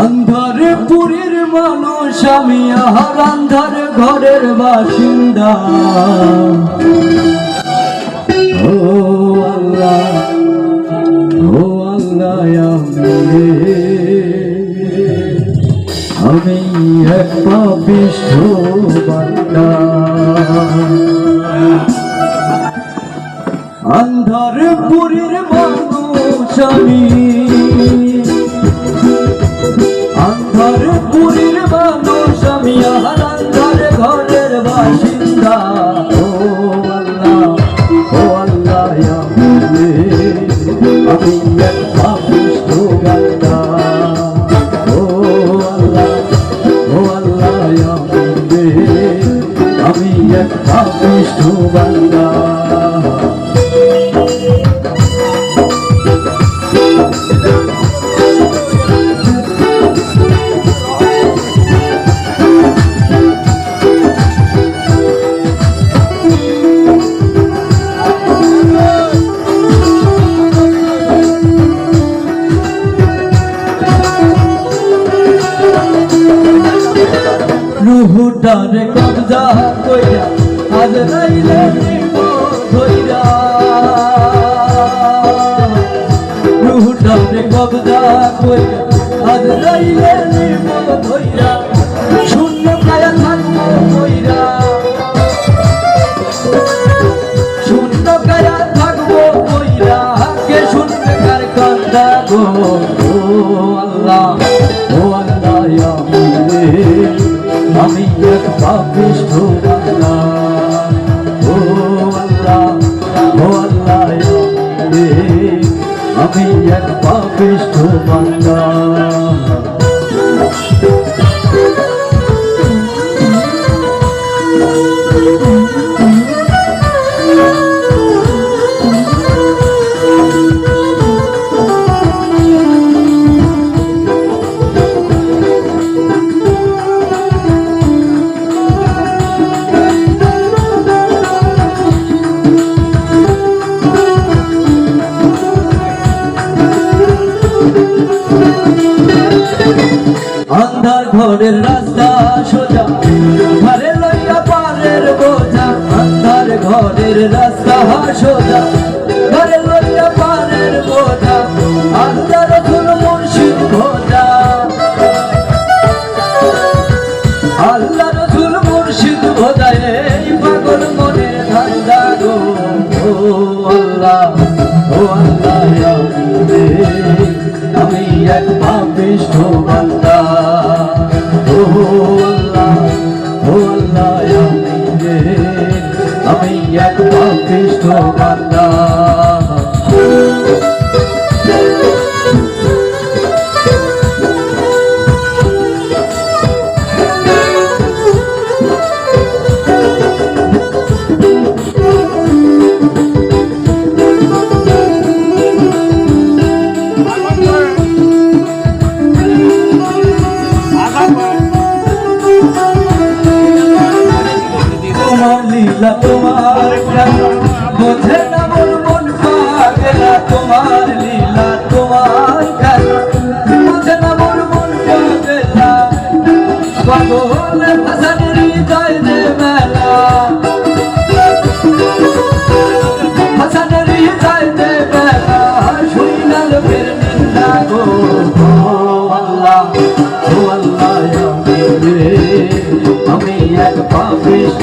আন্ধার পুরীর মানুষ, আমি আহার আন্ধার ঘরের বাসিন্দা। ও আল্লাহ ও আল্লাহ, আমি আমি এক পাপিষ্ঠ বান্দা। আন্ধার পুরীর মানুষ আমি আন্ধার পুরীর মানুষ আমি আহার আন্ধার ঘরের বাসিন্দা। ও আল্লাহ ও আল্লাহ, আমি এক পাপিষ্ঠ বান্দা। ও আল্লাহ ও আল্লাহ আমি এক পাপিষ্ঠ বান্দা। রুহুটারে কবজা কইরা আজ নিব ধইরা। রুহুটারে কবজা কইরা আজ নিব ধইরা। শূন্য এক পাপিষ্ঠ ও আল্লাহ ও আল্লাহ আমি এক পাপিষ্ঠ বান্দা ঘরের রাস্তা সোজা। ঘরে লইয়া পারের বোঝা, আন্ধার ঘরের রাস্তা সোজা। ঘরে লইয়া পারের বোঝা, আন্ধার ফুল মুর্শিদ ভোজা। আল্লাহ রসুল মুর্শিদ ভোজা, এই পাগল মনের ধান্দা গো। ও আল্লাহ ও আল্লাহ, আমি এক পাপিষ্ঠ বান্দা। বোঝে না মন মন পাগলা তোমার লীলা, তোমার খেলা বোঝে না মন মন পাগলা পাগল হাসানের হৃদয় রে মেলা। হাসানের হৃদয় রে মেলা শুইনা লোকের নিন্দা গো। আল্লাহ, ও আল্লাহ, আমি এক পাপিষ্ঠ